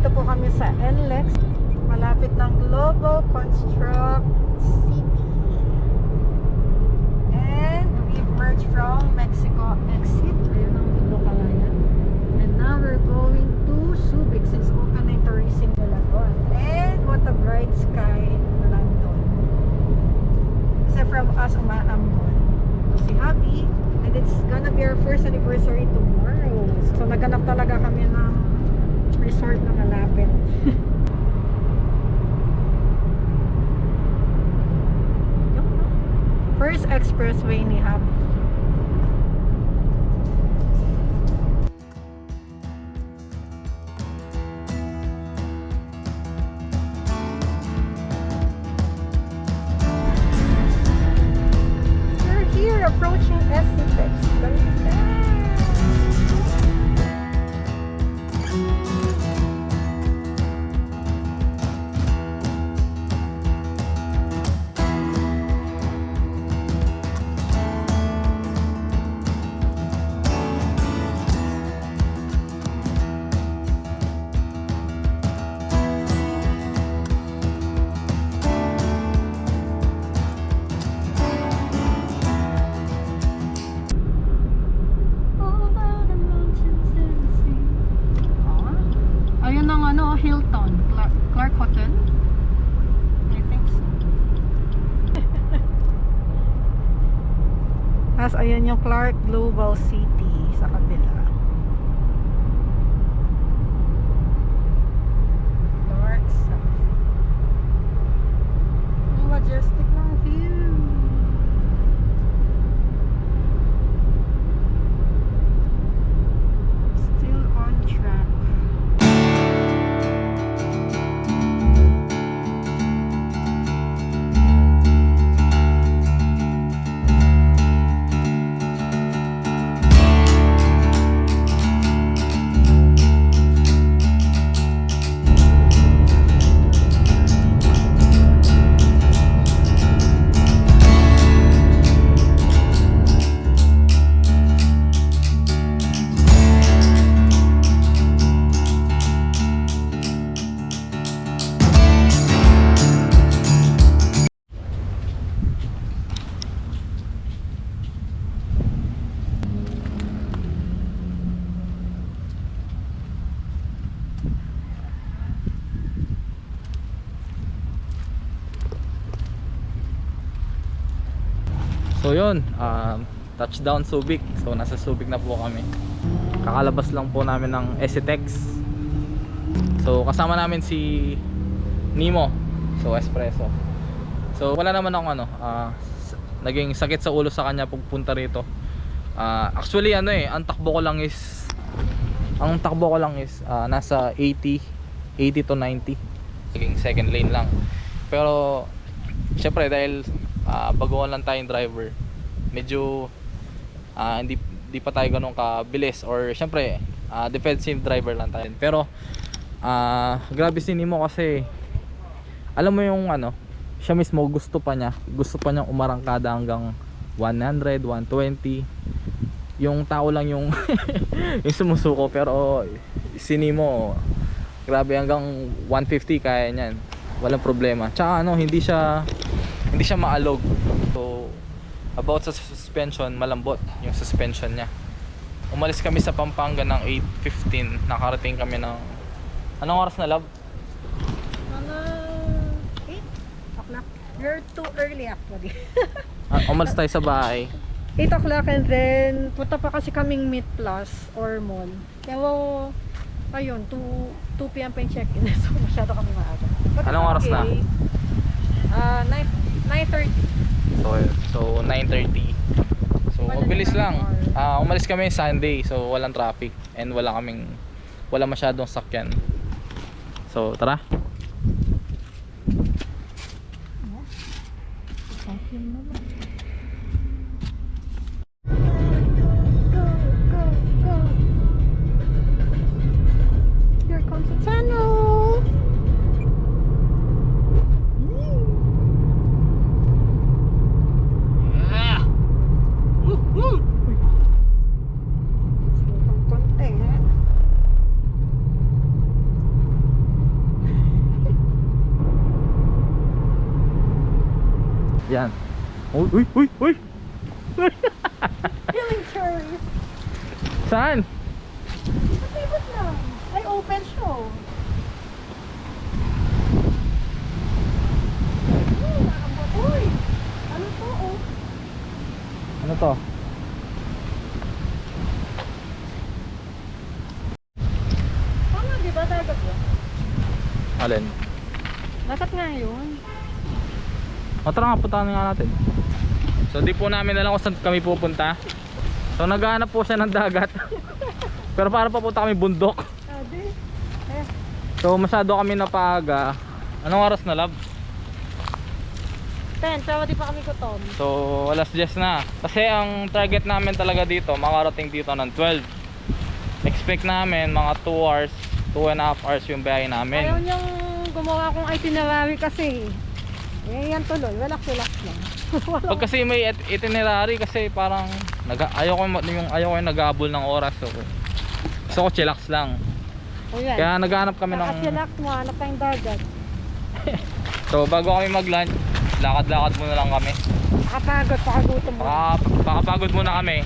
kami sa NLEX. Malapit ng Global Construct City. And we've merged from Mexico exit. Ayun ang Mundo Kalayan. And now we're going to Subic since open na yung tourism nila. And what a bright sky na nandun. Kasi from us, umaambon. So, si Happy. And it's gonna be our first anniversary tomorrow. So, naganap talaga kami ng resort na malapit. Yun, no? First expressway ni Happy. We're here approaching Esitex. Clark Global City yun, um, touchdown Subic. So nasa Subic na po kami. Kakalabas lang po namin ng Esitex. So kasama namin si Nemo. So espresso. So wala naman akong ano, s- naging sakit sa ulo sa kanya pagpunta rito. Ah, actually ano eh, ang takbo ko lang is ang takbo ko lang is ah, nasa 80 80 to 90. Naging second lane lang. Pero syempre dahil ah, baguhan lang tayong driver medyo ah, hindi, hindi pa tayo ganun kabilis or syempre ah, defensive driver lang tayo. Pero ah, grabe si Nemo kasi alam mo yung ano siya mismo gusto pa niya gusto pa niyang umarangkada hanggang 100, 120 yung tao lang yung yung sumusuko pero si Nemo grabe hanggang 150 kaya niyan. Walang problema. Tsaka ano hindi siya hindi siya maalog about sa suspension malambot yung suspension niya umalis kami sa Pampanga ng 8.15 nakarating kami ng anong oras na love? Mga 8 o'clock. You're too early actually. Ah, umalis tayo sa bahay 8 o'clock and then punta pa kasi kaming Meet Plus or mall. Kaya ayun, 2, 2 p.m. pa yung check-in. So masyado kami maaga. But Anong oras na? okay. Ah, 9, 9.30. so, so 9.30 so mabilis lang. hour. Ah, umalis kami Sunday. So walang traffic. And wala kaming wala masyadong sakyan. So tara Yan. Uy, uy, uy, uy! Feeling tourist. Saan? Ikot lang. Ay, open show. Uy, ano to, oh? Ano to? Tama, di ba? Dagat yun. Alin? Dagat nga yun. O tara nga, puntahan nga natin. So di po namin alam kung saan kami pupunta. So naghahanap po siya ng dagat. Pero para papunta kami bundok. Eh, So masyado kami napaaga. Anong oras na lab? ten, pero di pa kami gutom. So alas 10 na. Kasi ang target namin talaga dito, makarating dito ng 12. Expect namin mga 2 hours, 2 and a half hours yung biyahe Ayaw namin. niyang gumawa akong itinerary kasi. Eh, yan tuloy. Relax-relax lang. Pag kasi may it- itinerary kasi parang nag ayaw ko ma- yung ayaw ko yung nag-aabol ng oras so gusto ko chillax lang. O yan. Kaya naghahanap kami ng Relax mo, hanap tayong dagat. So bago kami mag-lunch, lakad-lakad muna lang kami. Nakapagod, pakagutom mo. Baka, baka pagod muna kami.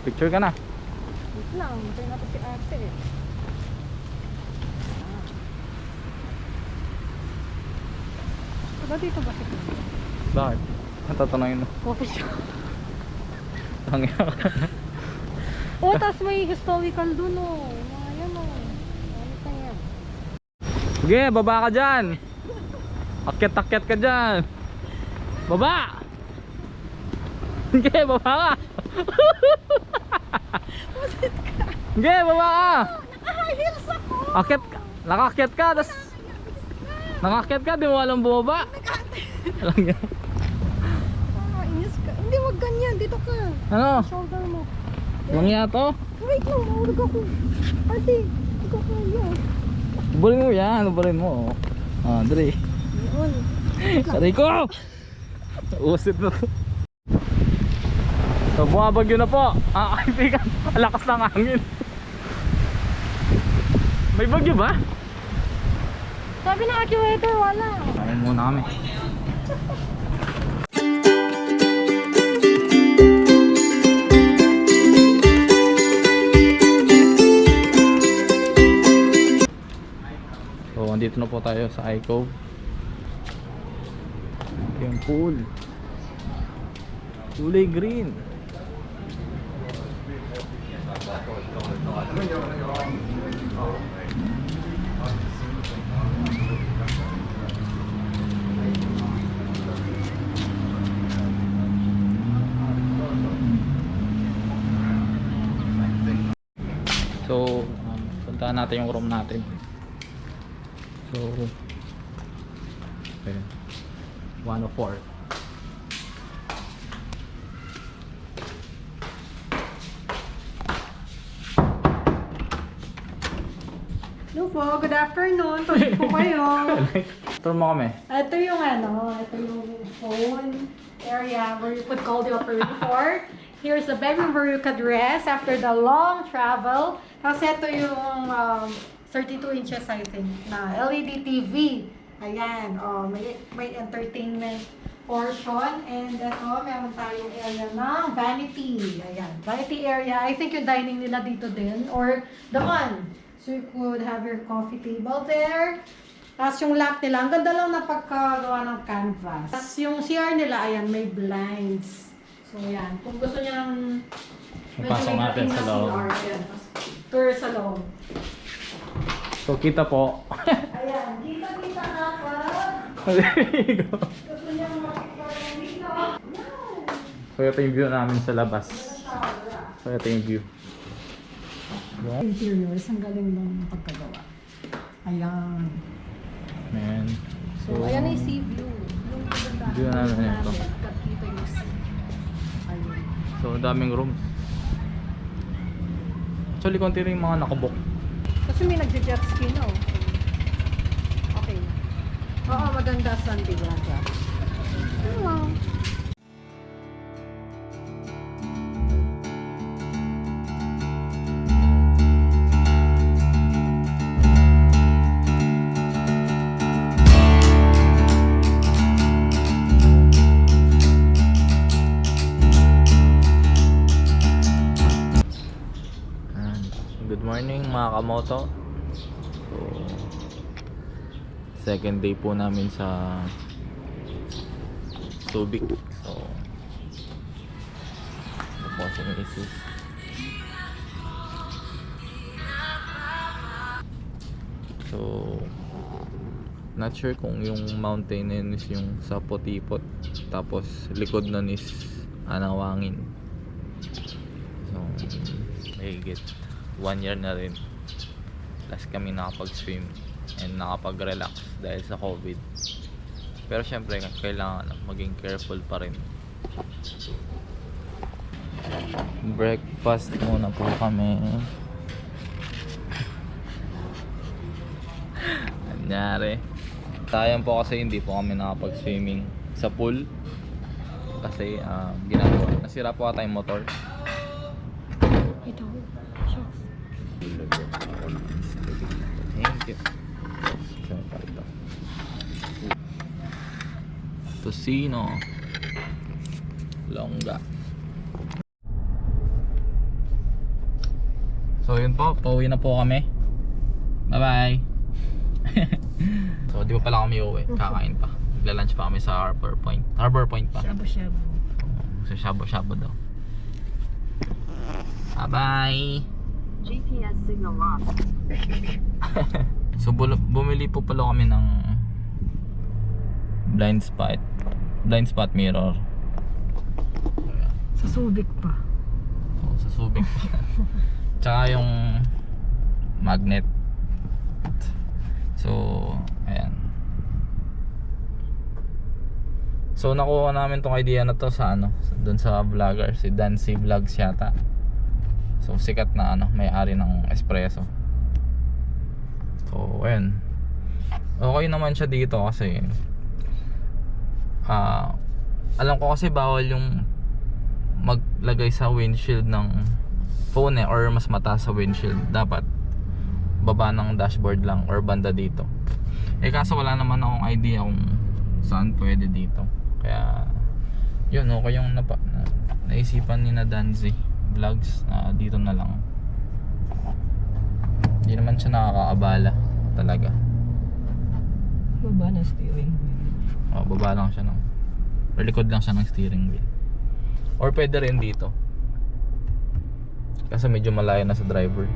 Picture ka na. Wait lang, tayo natin si ate. Diba dito ba si Bakit? Natatanungin mo. Coffee shop. Tangina ka. Oh, tapos may historical dun oh. Mga yan oh. Ano pa yan? Sige, baba ka dyan. Akyat-akyat ka dyan. Baba! Sige, baba ka. Sige, baba ka. Naka-high heels ako! Akyat ka. Nakakyat ka, tas nakakyat ka, di mo alam bumaba. Alam niya. Ah, inis ka. Hindi, wag ganyan. Dito ka. Ano? Shoulder mo. Langya to? Wait lang, mahulog ako. Ate, hindi ko kaya. Ubalin mo yan, ubalin mo. Ah, Dre. Yun. Ko! Usit na to. So, bumabagyo na po. Ah, kaibigan, lakas ng hangin. May bagyo ba? Sabi ng actuator, wala. Kain muna kami. So, andito na po tayo sa iCove. Yung pool. Kulay green. So, um, puntahan natin yung room natin. So, ayun. 104. Hello po, good afternoon. Tuloy po kayo. Tour mo kami. Ito yung ano, ito yung phone area where you could call the operator. Here's the bedroom where you could rest after the long travel. Tapos ito yung um, 32 inches I think na LED TV. Ayan, oh, may, may entertainment portion. And ito, meron tayong area ng vanity. Ayan, vanity area. I think yung dining nila dito din or doon. So you could have your coffee table there. Tapos yung lap nila, ang ganda lang na pagkagawa ng canvas. Tapos yung CR nila, ayan, may blinds. So yan, kung gusto niya ng... Ipasok natin sa loob. Tour sa loob. So, kita po. Ayan, kita-kita na pa. Gusto niya makikita dito. So, ito yung view namin sa labas. So, ito yung view. Yan. Interiors, ang galing ng pagkagawa. Ayan. Man. So, ayan na yung sea view. Yung kagandahan View namin ito. So, ang daming rooms. Actually, konti rin yung mga nakabook. Kasi may nagja-jet ski na oh. Okay. Oo, maganda San Diego. Hello. Morning mga kamoto. So, second day po namin sa Subic. So, ito po si Mrs. So, not sure kung yung mountain na yun is yung sa Potipot. Tapos, likod nun is Anawangin. So, mahigit one year na rin. Last kami nakapag-swim and nakapag-relax dahil sa COVID. Pero syempre, kailangan maging careful pa rin. Breakfast muna po kami. Anyari. Sayang po kasi hindi po kami nakapag-swimming sa pool. Kasi ah, ginagawa. Nasira po ata yung motor. Ito. Shucks. Thank you. Tosino. Longga. So yun po, pauwi na po kami. Bye bye. so di pa pala kami uwi, kakain pa. Magla-lunch pa kami sa Harbor Point. Harbor Point pa. Shabu-shabu. Sa Shabo-Shabo daw. Bye bye. GPS signal lost. So bumili po pala kami ng blind spot. Blind spot mirror. Sa Subic pa. So, sa Subic. Tsaka yung magnet. So, ayan. So nakuha namin tong idea na to sa ano, doon sa vlogger, si Dancy Vlogs yata. So sikat na ano, may-ari ng espresso. So, ayan. Okay naman siya dito kasi ah alam ko kasi bawal yung maglagay sa windshield ng phone eh or mas mataas sa windshield. Dapat baba ng dashboard lang or banda dito. Eh kaso wala naman akong idea kung saan pwede dito. Kaya yun okay yung napa, na, naisipan ni na Danzi vlogs na dito na lang. Hindi naman siya nakakaabala talaga. Baba na steering wheel. Oh, baba lang siya ng likod lang siya ng steering wheel. Or pwede rin dito. Kasi medyo malayo na sa driver.